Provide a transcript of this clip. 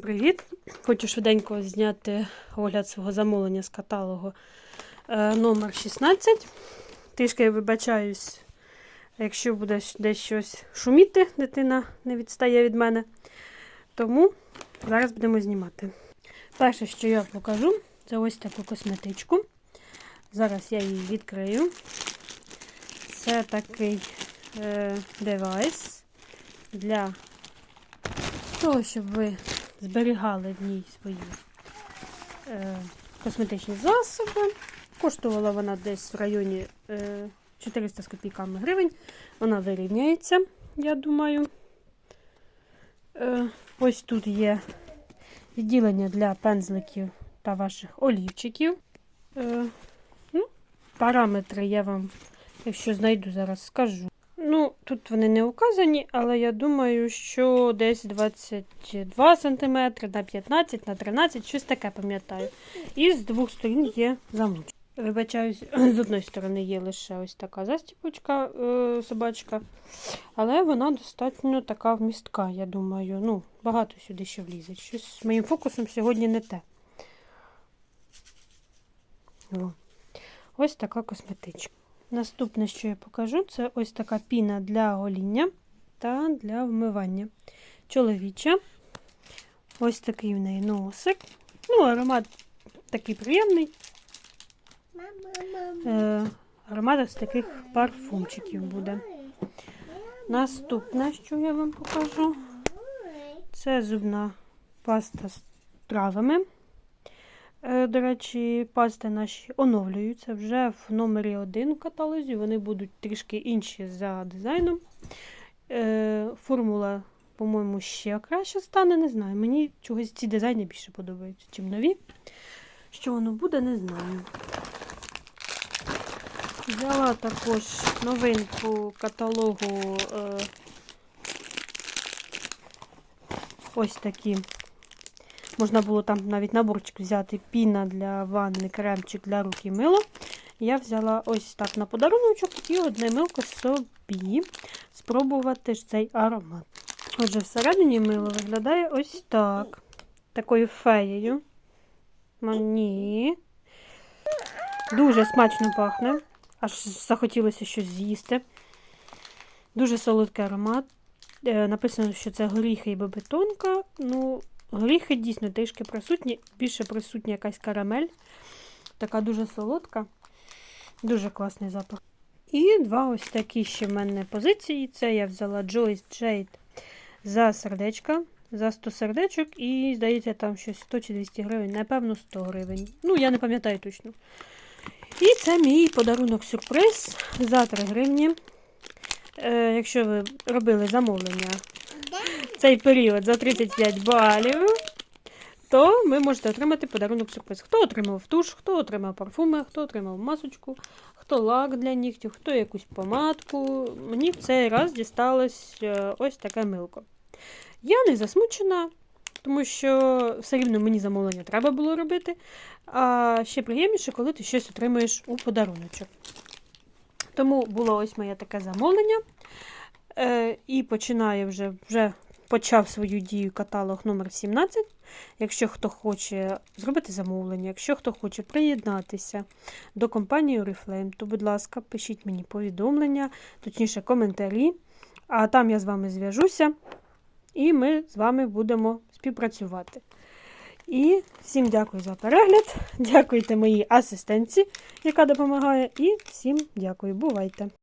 Привіт! Хочу швиденько зняти огляд свого замовлення з каталогу е, номер 16. Трішки я вибачаюсь, якщо буде десь щось шуміти, дитина не відстає від мене. Тому зараз будемо знімати. Перше, що я покажу, це ось таку косметичку. Зараз я її відкрию. Це такий е, девайс для того, щоб ви зберігали в ній свої е, косметичні засоби. Коштувала вона десь в районі е, 400 з копійками гривень. Вона вирівняється, я думаю. Е, ось тут є відділення для пензликів та ваших олівчиків. Е, ну, параметри я вам, якщо знайду, зараз скажу. Ну, тут вони не указані, але я думаю, що десь 22 см на 15 на 13, щось таке пам'ятаю. І з двох сторін є замочок. Вибачаюсь, з одної сторони є лише ось така застіпочка е, собачка, але вона достатньо така вмістка, я думаю. Ну, багато сюди ще влізе. Щось з моїм фокусом сьогодні не те. О. Ось така косметичка. Наступне, що я покажу, це ось така піна для гоління та для вмивання. Чоловіча. Ось такий в неї носик. Ну, аромат такий приємний. Е, аромат з таких парфумчиків буде. Наступне, що я вам покажу, це зубна паста з травами. Е, До речі, пасти наші оновлюються вже в номері 1 в каталозі. Вони будуть трішки інші за дизайном. Е, Формула, по-моєму, ще краще стане, не знаю. Мені чогось ці дизайни більше подобаються, ніж нові. Що воно буде, не знаю. Взяла також новинку каталогу е, ось такі. Можна було там навіть наборчик взяти піна для ванни, кремчик для рук і мило. Я взяла ось так на подаруночок і одне милко собі спробувати ж цей аромат. Отже, всередині мило виглядає ось так. Такою феєю. Мені. Дуже смачно пахне. Аж захотілося щось з'їсти. Дуже солодкий аромат. Е, Написано, що це горіхи і бебетонка. Ну, Горіхи дійсно трішки присутні, більше присутня якась карамель. Така дуже солодка, дуже класний запах. І два ось такі ще в мене позиції. Це я взяла Joyce Jade за сердечка, за 100 сердечок, і, здається, там щось 100 чи 200 гривень, напевно, 100 гривень. Ну, я не пам'ятаю точно. І це мій подарунок-сюрприз за 3 гривні. Е, Якщо ви робили замовлення цей період за 35 балів, то ви можете отримати подарунок сюрприз. Хто отримав туш, хто отримав парфуми, хто отримав масочку, хто лак для нігтів, хто якусь помадку. Мені в цей раз дісталось е, ось таке милко. Я не засмучена, тому що все рівно мені замовлення треба було робити. А ще приємніше, коли ти щось отримуєш у подаруночок. Тому було ось моє таке замовлення. Е, І починає вже вже почав свою дію каталог номер 17 Якщо хто хоче зробити замовлення, якщо хто хоче приєднатися до компанії Oriflame, то, будь ласка, пишіть мені повідомлення, точніше, коментарі. А там я з вами зв'яжуся, і ми з вами будемо співпрацювати. І всім дякую за перегляд. Дякуйте моїй асистентці, яка допомагає. І всім дякую. Бувайте!